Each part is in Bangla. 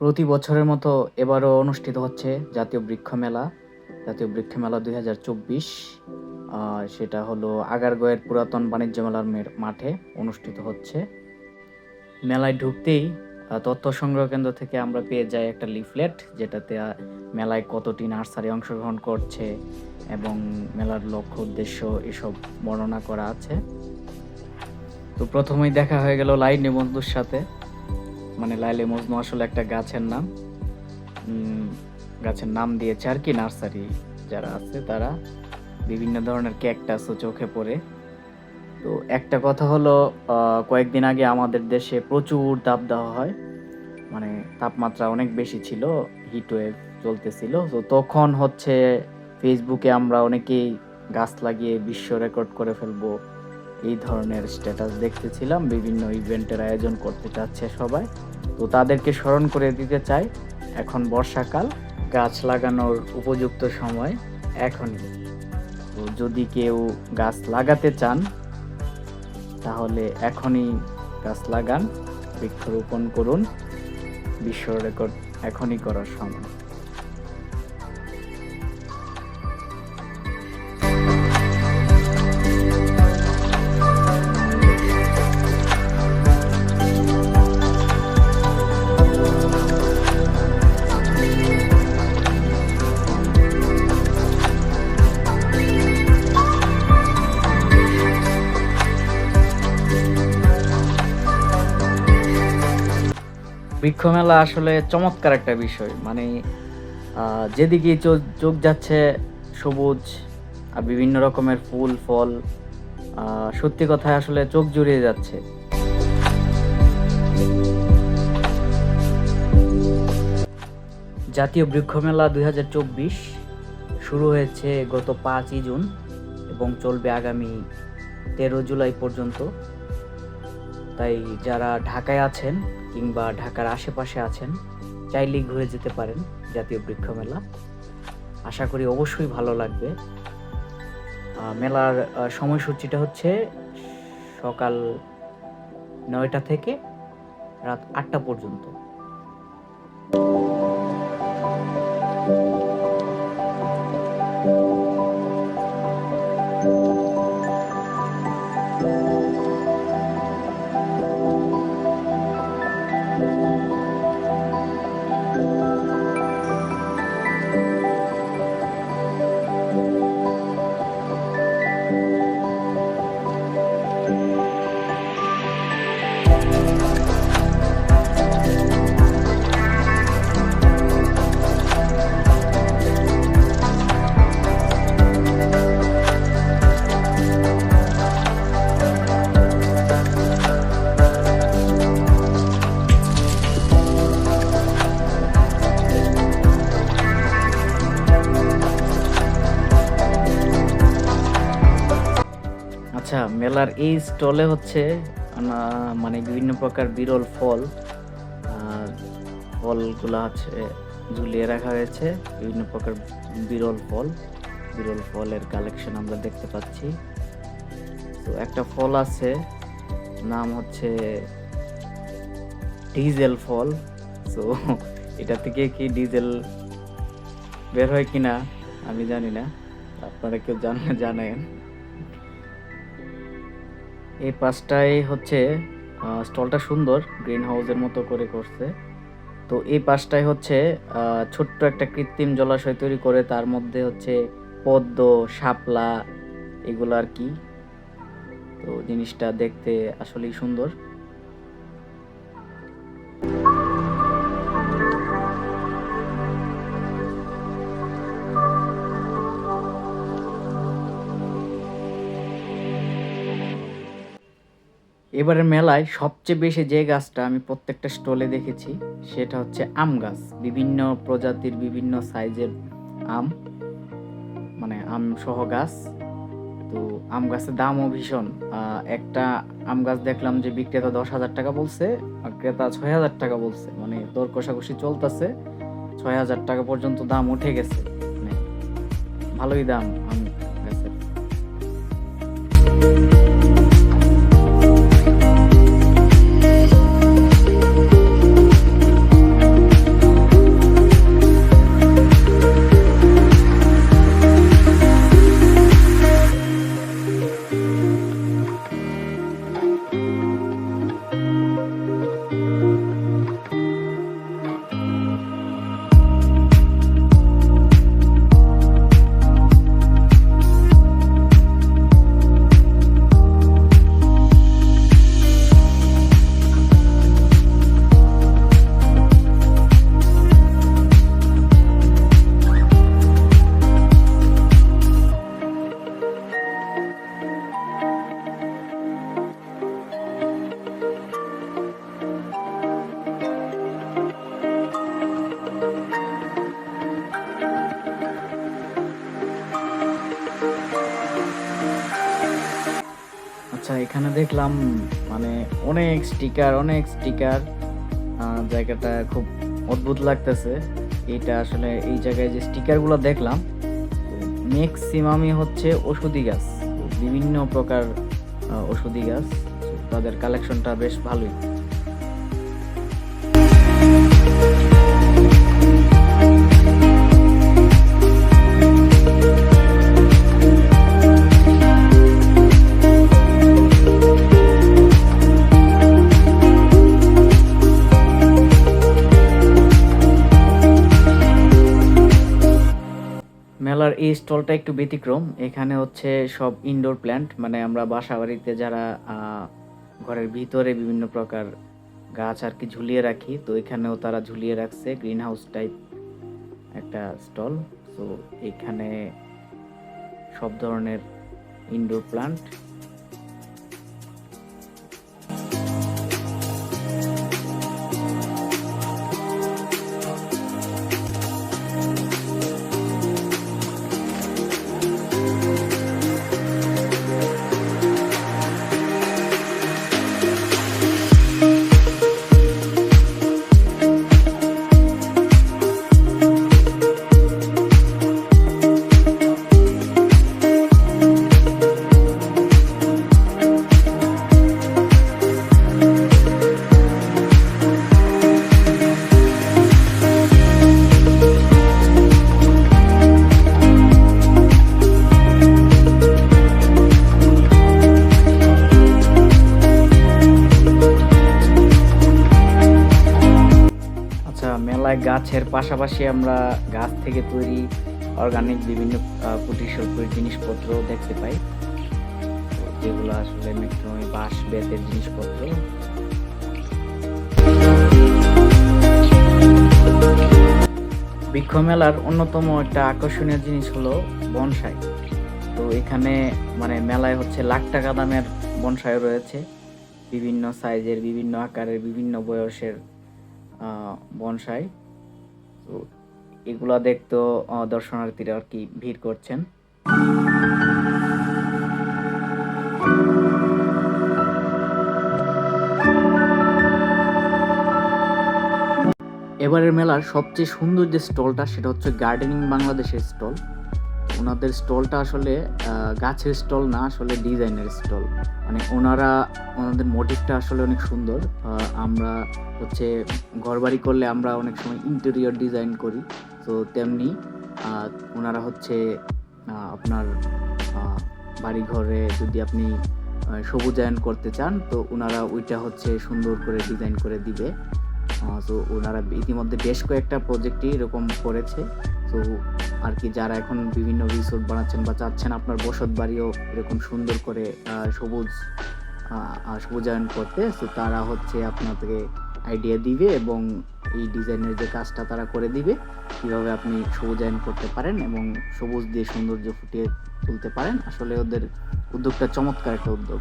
প্রতি বছরের মতো এবারও অনুষ্ঠিত হচ্ছে জাতীয় বৃক্ষ মেলা। জাতীয় বৃক্ষ মেলা দুই হাজার চব্বিশ সেটা হলো আগারগয়ের পুরাতন বাণিজ্য মেলার মাঠে অনুষ্ঠিত হচ্ছে। মেলায় ঢুকতেই তথ্য সংগ্রহ কেন্দ্র থেকে আমরা পেয়ে যাই একটা লিফলেট, যেটাতে মেলায় কতটি নার্সারি অংশগ্রহণ করছে এবং মেলার লক্ষ্য উদ্দেশ্য এসব বর্ণনা করা আছে। তো প্রথমেই দেখা হয়ে গেল লাইনে বন্ধুর সাথে। মানে লাইলে মজনু আসলে একটা গাছের নাম গাছের নাম দিয়েছে আর কি নার্সারি যারা আছে তারা। বিভিন্ন ধরনের ক্যাকটাসও চোখে পড়ে। তো একটা কথা হলো কয়েকদিন আগে আমাদের দেশে প্রচুর দেওয়া হয়। মানে তাপমাত্রা অনেক বেশি ছিল হিট ওয়েভ চলতেছিল। তো তখন হচ্ছে ফেসবুকে আমরা অনেকেই গাছ লাগিয়ে বিশ্ব রেকর্ড করে ফেলব এই ধরনের স্ট্যাটাস দেখতেছিলাম। বিভিন্ন ইভেন্টের আয়োজন করতে চাচ্ছে সবাই। তো তাদেরকে স্মরণ করে দিতে চাই। এখন বর্ষাকাল, গাছ লাগানোর উপযুক্ত সময় এখনই। তো যদি কেউ গাছ লাগাতে চান, তাহলে এখনই গাছ লাগান, বৃক্ষরোপণ করুন। বিশ্ব রেকর্ড এখনই করার সময়। বৃক্ষ মেলা আসলে চমৎকার একটা বিষয়। মানে যেদিকে চোখ চোখ যাচ্ছে সবুজ আর বিভিন্ন রকমের ফুল, ফল সত্যি কথায় আসলে চোখ জুড়িয়ে যাচ্ছে। জাতীয় বৃক্ষ মেলা দুই হাজার চব্বিশ শুরু হয়েছে গত পাঁচই জুন এবং চলবে আগামী তেরো জুলাই পর্যন্ত। তাই যারা ঢাকায় আছেন কিংবা ঢাকার আশেপাশে আছেন, চাইলেই ঘুরে যেতে পারেন জাতীয় বৃক্ষ মেলা। আশা করি অবশ্যই ভালো লাগবে। মেলার সময়সূচিটা হচ্ছে সকাল নয়টা থেকে রাত আটটা পর্যন্ত। মেলার এই স্টলে হচ্ছে মানে বিভিন্ন প্রকার বিরল ফল, আর ফলগুলো আছে ঝুলিয়ে রাখা হয়েছে, বিভিন্ন প্রকার বিরল ফল, বিরল ফলের কালেকশন আমরা দেখতে পাচ্ছি। তো একটা ফল আছে, নাম হচ্ছে ডিজেল ফল। তো এটা থেকে কি ডিজেল বের হয় কিনা আমি জানি না, আপনারা কেউ জানলে জানেন। এই পাশটায় হচ্ছে স্টলটা সুন্দর গ্রিন হাউসের মতো করে করছে। তো এই পাশটায় হচ্ছে ছোট্ট একটা কৃত্রিম জলাশয় তৈরি করে তার মধ্যে হচ্ছে পদ্ম, শাপলা এগুলো আর কি। তো জিনিসটা দেখতে আসলেই সুন্দর। এবারের মেলায় সবচেয়ে বেশি যে গাছটা আমি প্রত্যেকটা স্টলে দেখেছি, সেটা হচ্ছে আম গাছ। বিভিন্ন প্রজাতির বিভিন্ন সাইজের আম মানে আম সহ গাছ। তো আম গাছের দামও ভীষণ। একটা আম গাছ দেখলাম যে বিক্রেতা দশ হাজার টাকা বলছে, আর ক্রেতা ছয় হাজার টাকা বলছে। মানে দর কষাকষি চলতেছে, ছয় হাজার টাকা পর্যন্ত দাম উঠে গেছে। মানে ভালোই দাম আম গাছের। এখানে দেখলাম মানে অনেক স্টিকার অনেক স্টিকার জায়গাটা খুব অদ্ভুত লাগতেছে। এটা আসলে এই জায়গায় যে স্টিকারগুলো দেখলাম ম্যাক্সিমামই হচ্ছে ওষুধি গাছ, বিভিন্ন প্রকার ওষুধি গাছ, তাদের কালেকশনটা বেশ ভালোই। মেলার এই স্টলটা একটু ব্যতিক্রম। এখানে হচ্ছে সব ইনডোর প্ল্যান্ট মানে আমরা বাসা বাড়িতে যারা ঘরের ভিতরে বিভিন্ন প্রকার গাছ আর কি ঝুলিয়ে রাখি, তো এখানেও তারা ঝুলিয়ে রাখছে গ্রিন হাউস টাইপ একটা স্টল। তো এখানে সব ধরনের ইনডোর প্ল্যান্ট গাছের পাশাপাশি আমরা গাছ থেকে তৈরি অর্গানিক বিভিন্ন শিল্পের জিনিসপত্র দেখতে পাই। যেগুলো আসলে ম্যাক্সিমাম বাঁশ, বেতের জিনিসপত্র। বৃক্ষ মেলার অন্যতম একটা আকর্ষণীয় জিনিস হলো বনসাই। তো এখানে মানে মেলায় হচ্ছে লাখ টাকা দামের বনসাই রয়েছে। বিভিন্ন সাইজের বিভিন্ন আকারের, বিভিন্ন বয়সের বনসাই। তো এগুলা দেখতো দর্শনার্থীরা আর কি ভিড় করছেন। এবারের মেলার সবচেয়ে সুন্দর যে স্টলটা, সেটা হচ্ছে গার্ডেনিং বাংলাদেশের স্টল ওনাদের স্টলটা আসলে গাছের স্টল না, আসলে ডিজাইনের স্টল। মানে ওনারা, ওনাদের মোটিভটা আসলে অনেক সুন্দর। আমরা হচ্ছে ঘরবাড়ি করলে আমরা অনেক সময় ইন্টেরিয়র ডিজাইন করি। তো তেমনি ওনারা হচ্ছে আপনার বাড়ি ঘরে যদি আপনি সবুজায়ন করতে চান, তো ওনারা ওইটা হচ্ছে সুন্দর করে ডিজাইন করে দিবে। তো ওনারা ইতিমধ্যে বেশ কয়েকটা প্রজেক্টই এরকম করেছে। তো আর কি যারা এখন বিভিন্ন রিসোর্ট বানাচ্ছেন বা চাচ্ছেন আপনার বসত বাড়িও এরকম সুন্দর করে সবুজ সবুজায়ন করতে, তো তারা হচ্ছে আপনাকে আইডিয়া দিবে এবং এই ডিজাইনের যে কাজটা তারা করে দিবে, কীভাবে আপনি সবুজায়ন করতে পারেন এবং সবুজ দিয়ে সৌন্দর্য ফুটিয়ে তুলতে পারেন, আসলে ওদের উদ্যোগটা চমৎকার একটা উদ্যোগ।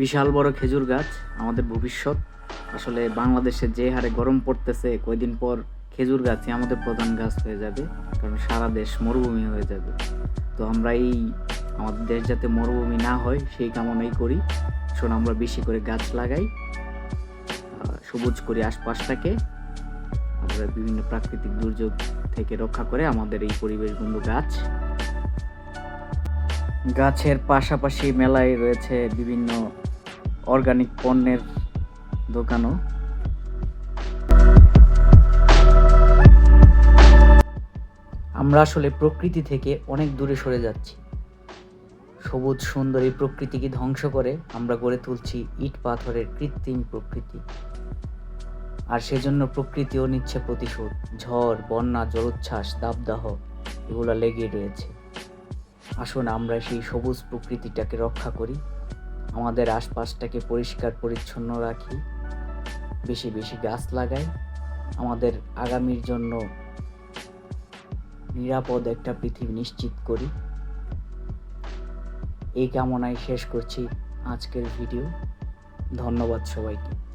বিশাল বড় খেজুর গাছ, আমাদের ভবিষ্যৎ। আসলে বাংলাদেশে যে হারে গরম পড়তেছে, কয়দিন পর খেজুর গাছই আমাদের প্রধান গাছ হয়ে যাবে, কারণ সারা দেশ মরুভূমি হয়ে যাবে। তো আমরা এই আমাদের দেশ যাতে মরুভূমি না হয়, সেই কামনাই করি। শোন, আমরা বেশি করে গাছ লাগাই সবুজ করি আশপাশটাকে, আমরা বিভিন্ন প্রাকৃতিক দুর্যোগ থেকে রক্ষা করে আমাদের এই পরিবেশ বন্ধু গাছ। গাছের পাশাপাশি মেলায় রয়েছে বিভিন্ন অর্গানিক পণ্যের দোকানও আমরা আসলে প্রকৃতি থেকে অনেক দূরে সরে যাচ্ছি। সবুজ, সুন্দর এই প্রকৃতিকে ধ্বংস করে আমরা গড়ে তুলছি ইট পাথরের কৃত্রিম প্রকৃতি। আর সেজন্য প্রকৃতিও নিচ্ছে প্রতিশোধ। ঝড়, বন্যা, জলোচ্ছ্বাস, দাবদাহ, এগুলো লেগে রয়েছে। আসুন আমরা সেই সবুজ প্রকৃতিটাকে রক্ষা করি। আমাদের আশপাশটাকে পরিষ্কার, পরিচ্ছন্ন রাখি। বেশি বেশি গাছ লাগাই। আমাদের আগামীর জন্য নিরাপদ একটা পৃথিবী নিশ্চিত করি। এই কামনায় শেষ করছি আজকের ভিডিও। ধন্যবাদ সবাইকে।